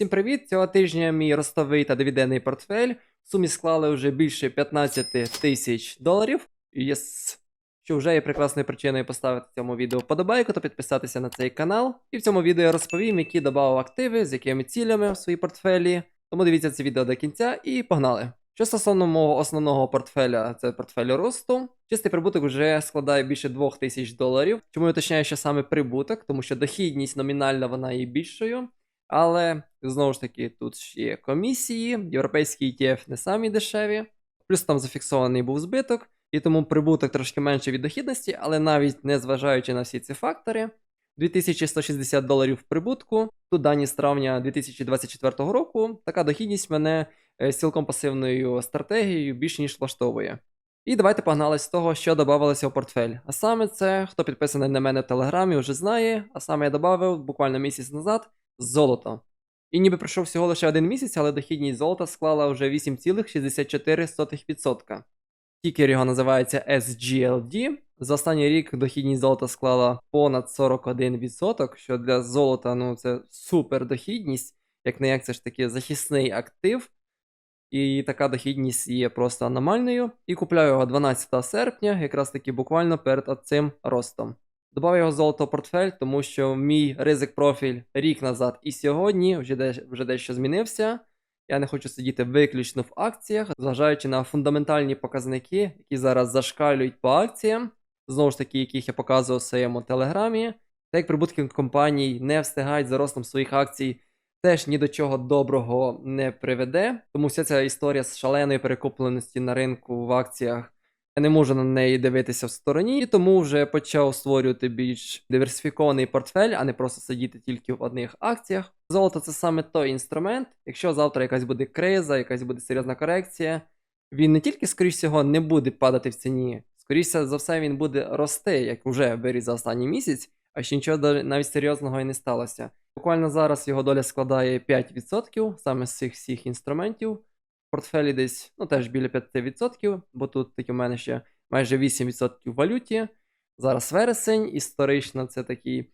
Всім привіт! Цього тижня мій ростовий та дивідендний портфель в сумі склали вже більше 15 тисяч доларів. Єс! Що вже є прекрасною причиною поставити цьому відео вподобайку та підписатися на цей канал. І в цьому відео я розповім, які додав активи, з якими цілями в свої портфелі. Тому дивіться це відео до кінця і погнали! Що стосовно мого основного портфеля, це портфель росту. Чистий прибуток вже складає більше 2000 доларів. Чому я уточняю, що саме прибуток, тому що дохідність номінальна вона є більшою. Але знову ж таки, тут ще є комісії, європейські ETF не самі дешеві, плюс там зафіксований був збиток, і тому прибуток трошки менше від дохідності, але навіть не зважаючи на всі ці фактори, 2160 доларів прибутку. Тут дані з травня 2024 року. Така дохідність мене е, з цілком пасивною стратегією більш ніж влаштовує. І давайте погнали з того, що додавалося в портфель. А саме це, хто підписаний на мене в Телеграмі, вже знає. А саме я додав буквально місяць назад золото. І ніби пройшов всього лише один місяць, але дохідність золота склала вже 8,64%. Тікер його називається SGLD. За останній рік дохідність золота склала понад 41%, що для золота ну, це супер дохідність, як не як це ж таки захисний актив. І така дохідність є просто аномальною. І купляю його 12 серпня, якраз таки буквально перед цим ростом. Добав його золото портфель, тому що мій ризик профіль рік назад і сьогодні вже, де, вже дещо змінився. Я не хочу сидіти виключно в акціях, зважаючи на фундаментальні показники, які зараз зашкалюють по акціям, знову ж таки, яких я показував в своєму телеграмі. Так як прибутки компаній не встигають за ростом своїх акцій, теж ні до чого доброго не приведе. Тому вся ця історія з шаленої перекупленості на ринку в акціях. Не можу на неї дивитися в стороні, і тому вже почав створювати більш диверсифікований портфель, а не просто сидіти тільки в одних акціях. Золото це саме той інструмент. Якщо завтра якась буде криза, якась буде серйозна корекція, він не тільки, скоріш всього, не буде падати в ціні, скоріше за все, він буде рости, як вже виріс за останній місяць, а ще нічого навіть серйозного і не сталося. Буквально зараз його доля складає 5% саме з цих всіх інструментів портфелі десь ну, теж біля 5%, бо тут таки у мене ще майже 8% в валюті. Зараз вересень, історично це такий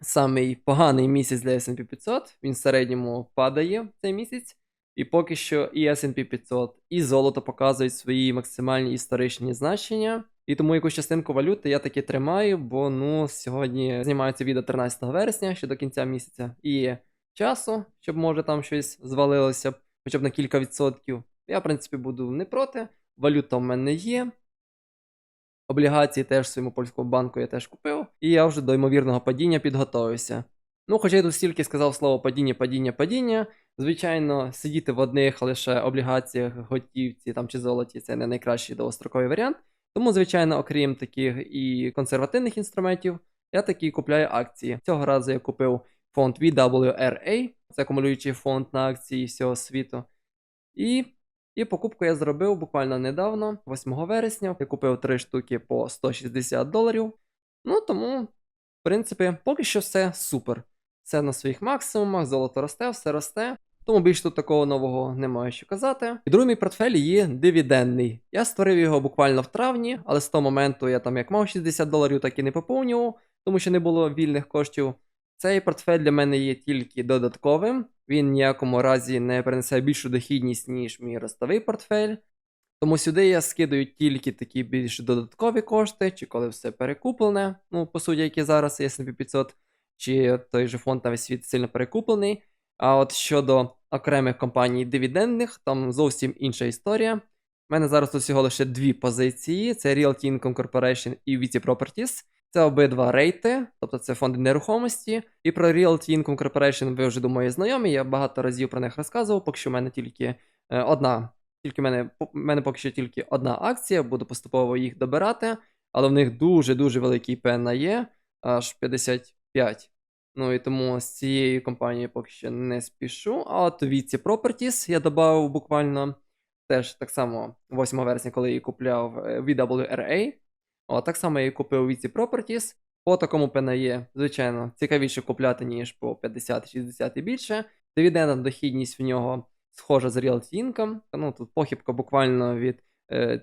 самий поганий місяць для SP 500. Він в середньому падає цей місяць. І поки що і SP 500, і золото показують свої максимальні історичні значення. І тому якусь частинку валюти я таки тримаю, бо ну сьогодні знімається відео 13 вересня ще до кінця місяця і часу, щоб може там щось звалилося хоча б на кілька відсотків. Я, в принципі, буду не проти. Валюта в мене є. Облігації теж своєму польському банку я теж купив. І я вже до ймовірного падіння підготовився. Ну, хоча я тут стільки сказав слово падіння, падіння, падіння. Звичайно, сидіти в одних лише облігаціях, готівці там чи золоті це не найкращий довгостроковий варіант. Тому, звичайно, окрім таких і консервативних інструментів, я такі купляю акції. Цього разу я купив фонд VWRA, це акумулюючий фонд на акції всього світу. І і покупку я зробив буквально недавно, 8 вересня. Я купив 3 штуки по 160 доларів. Ну тому, в принципі, поки що все супер. Все на своїх максимумах, золото росте, все росте. Тому більш тут такого нового немає що казати. І другий мій портфель є дивідендний. Я створив його буквально в травні, але з того моменту я там як мав 60 доларів, так і не поповнював, тому що не було вільних коштів. Цей портфель для мене є тільки додатковим, він ніякому разі не принесе більшу дохідність, ніж мій ростовий портфель. Тому сюди я скидаю тільки такі більш додаткові кошти, чи коли все перекуплене, ну, по суті, як і зараз SP 500, чи той же фонд на весь світ сильно перекуплений. А от щодо окремих компаній дивідендних, там зовсім інша історія. У мене зараз тут всього лише дві позиції: це Realty Income Corporation і VT Properties. Це обидва рейти, тобто це фонди нерухомості. І про Realty Income Corporation ви вже думаю знайомі. Я багато разів про них розказував, поки що в мене тільки е, одна. Тільки в мене, в мене поки що тільки одна акція, буду поступово їх добирати, але в них дуже-дуже великий пена є, аж 55. Ну і тому з цією компанією поки що не спішу. А от Vici Properties я додав буквально теж так само 8 вересня, коли її купляв е, VWRA. О, так само я і купив Vici Properties. По такому PNE, звичайно, цікавіше купляти, ніж по 50-60 і більше. Дивідендна дохідність в нього схожа з Realty Income. Ну, тут похибка буквально від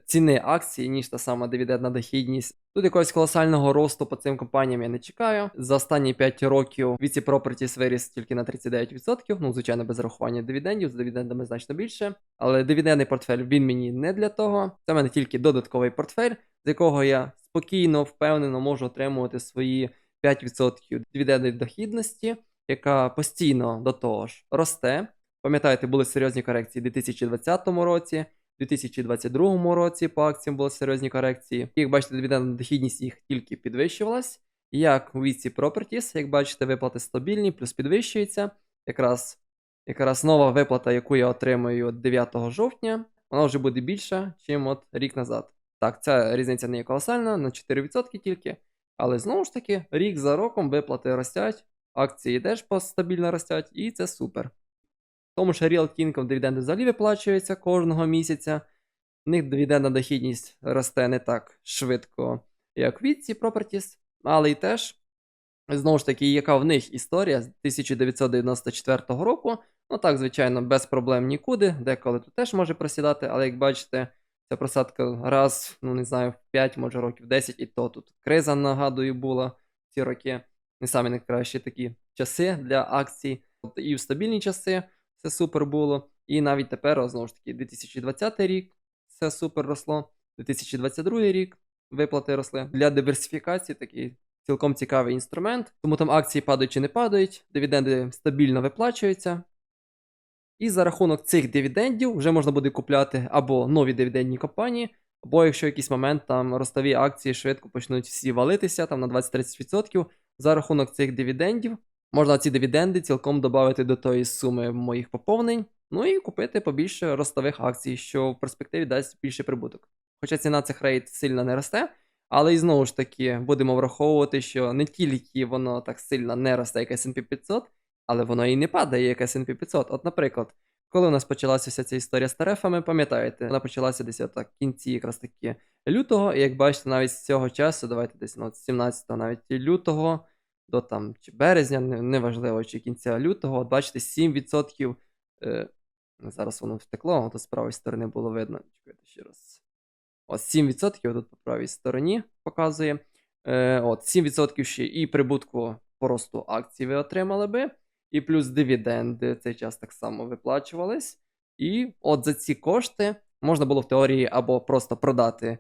ціни акції, ніж та сама дивідендна дохідність. Тут якогось колосального росту по цим компаніям я не чекаю. За останні 5 років VC Properties виріс тільки на 39%. Ну, звичайно, без рахування дивідендів, з дивідендами значно більше. Але дивідендний портфель він мені не для того. Це в мене тільки додатковий портфель, з якого я спокійно, впевнено можу отримувати свої 5% дивідендної дохідності, яка постійно до того ж росте. Пам'ятаєте, були серйозні корекції у 2020 році. У 2022 році по акціям були серйозні корекції. Як бачите, дивідендна дохідність їх тільки підвищувалась. Як у VC Properties, як бачите, виплати стабільні, плюс підвищуються. Якраз, якраз нова виплата, яку я отримую 9 жовтня, вона вже буде більша, ніж от рік назад. Так, ця різниця не є колосальна, на 4% тільки. Але знову ж таки, рік за роком виплати ростять, акції теж стабільно ростять, і це супер. Тому що Realty Income дивіденди взагалі виплачуються кожного місяця. В них дивідендна дохідність росте не так швидко, як в Вітці Properties, але й теж, знову ж таки, яка в них історія з 1994 року. Ну так, звичайно, без проблем нікуди, деколи тут теж може просідати, але як бачите, ця просадка раз, ну не знаю, в 5, може років 10, і то тут криза, нагадую, була ці роки. Не самі найкращі такі часи для акцій. І в стабільні часи це супер було. І навіть тепер, знову ж таки, 2020 рік це супер росло. 2022 рік виплати росли. Для диверсифікації такий цілком цікавий інструмент. Тому там акції падають чи не падають, дивіденди стабільно виплачуються. І за рахунок цих дивідендів вже можна буде купляти або нові дивідендні компанії, або якщо в якийсь момент там ростові акції швидко почнуть всі валитися там на 20-30%, за рахунок цих дивідендів можна ці дивіденди цілком додати до тої суми моїх поповнень, ну і купити побільше ростових акцій, що в перспективі дасть більше прибуток. Хоча ціна цих рейд сильно не росте, але і знову ж таки будемо враховувати, що не тільки воно так сильно не росте, як S&P 500, але воно і не падає, як S&P 500. От, наприклад, коли у нас почалася вся ця історія з тарифами, пам'ятаєте, вона почалася десь в кінці якраз таки лютого, і як бачите, навіть з цього часу, давайте десь ну, з 17 навіть лютого до там чи березня, не- неважливо, чи кінця лютого, от бачите, 7%. Е, зараз воно втекло, а то з правої сторони було видно. Чекайте ще раз. От 7% тут по правій стороні показує. Е, от 7% ще і прибутку по росту акцій ви отримали би, і плюс дивіденди цей час так само виплачувались. І от за ці кошти можна було в теорії або просто продати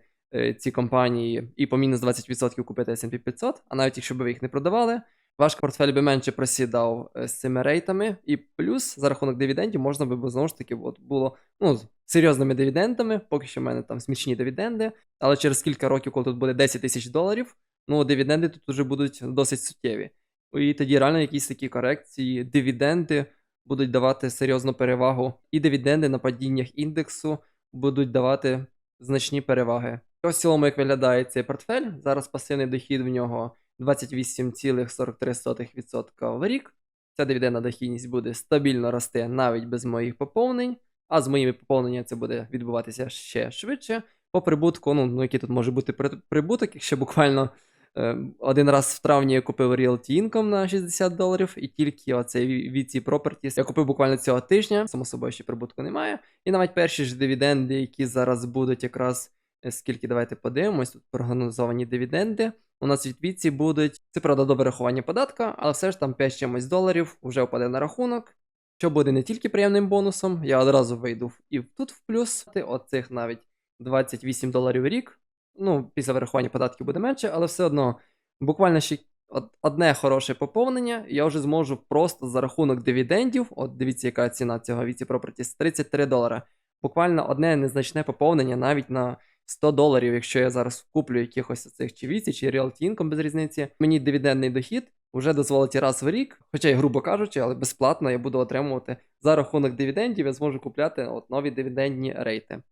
ці компанії і по мінус 20% купити S&P 500, а навіть якщо б ви їх не продавали, ваш портфель би менше просідав е, з цими рейтами, і плюс за рахунок дивідендів можна би знову ж таки от, було ну, з серйозними дивідендами, поки що в мене там смішні дивіденди, але через кілька років, коли тут буде 10 тисяч доларів, ну дивіденди тут вже будуть досить суттєві. І тоді реально якісь такі корекції, дивіденди будуть давати серйозну перевагу, і дивіденди на падіннях індексу будуть давати значні переваги. Ось в цілому, як виглядає цей портфель. Зараз пасивний дохід в нього 28,43% в рік. Ця дивідендна дохідність буде стабільно рости навіть без моїх поповнень, а з моїми поповненнями це буде відбуватися ще швидше. По прибутку, ну, ну який тут може бути прибуток, якщо буквально е, один раз в травні я купив Realty Income на 60 доларів, і тільки оцей VC Properties я купив буквально цього тижня. Само собою ще прибутку немає. І навіть перші ж дивіденди, які зараз будуть якраз скільки давайте подивимось, тут прогнозовані дивіденди. У нас від Віці будуть, це правда до вирахування податка, але все ж там 5 чимось доларів вже впаде на рахунок. Що буде не тільки приємним бонусом, я одразу вийду і тут в плюс. Оцих навіть 28 доларів в рік. Ну, після вирахування податків буде менше, але все одно буквально ще одне хороше поповнення, я вже зможу просто за рахунок дивідендів, от дивіться, яка ціна цього Віці Properties, 33 долара. Буквально одне незначне поповнення навіть на 100 доларів, якщо я зараз куплю якихось цих чи Віці, чи Realty Income без різниці, мені дивідендний дохід вже дозволить раз в рік, хоча й грубо кажучи, але безплатно я буду отримувати за рахунок дивідендів, я зможу купляти от нові дивідендні рейти.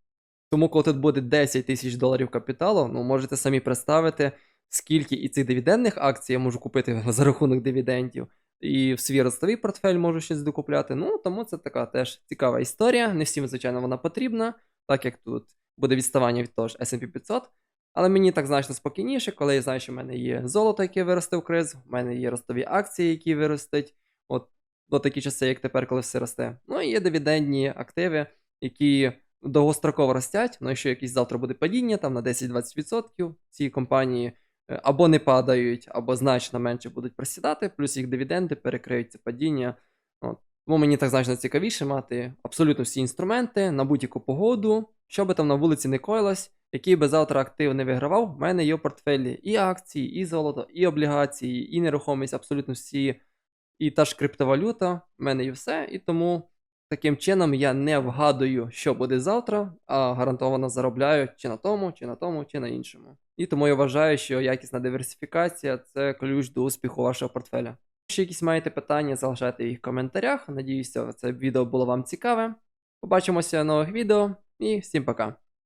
Тому, коли тут буде 10 тисяч доларів капіталу, ну можете самі представити, скільки і цих дивідендних акцій я можу купити за рахунок дивідендів, і в свій ростовий портфель можу щось докупляти. Ну, тому це така теж цікава історія. Не всім, звичайно, вона потрібна, так як тут буде відставання від того ж S&P 500. Але мені так значно спокійніше, коли я знаю, що в мене є золото, яке виросте в криз, в мене є ростові акції, які виростуть. От до такі часи, як тепер, коли все росте. Ну і є дивідендні активи, які довгостроково ростять, ну якщо якийсь завтра буде падіння там на 10-20%, ці компанії е, або не падають, або значно менше будуть просідати, плюс їх дивіденди перекриють це падіння. От. Тому мені так значно цікавіше мати абсолютно всі інструменти на будь-яку погоду, що би там на вулиці не коїлось, який би завтра актив не вигравав, в мене є в портфелі і акції, і золото, і облігації, і нерухомість, абсолютно всі, і та ж криптовалюта, в мене є все, і тому таким чином я не вгадую, що буде завтра, а гарантовано заробляю чи на тому, чи на тому, чи на іншому. І тому я вважаю, що якісна диверсифікація це ключ до успіху вашого портфеля. Якщо якісь маєте питання, залишайте їх в коментарях. Надіюся, це відео було вам цікаве. Побачимося в нових відео і всім пока.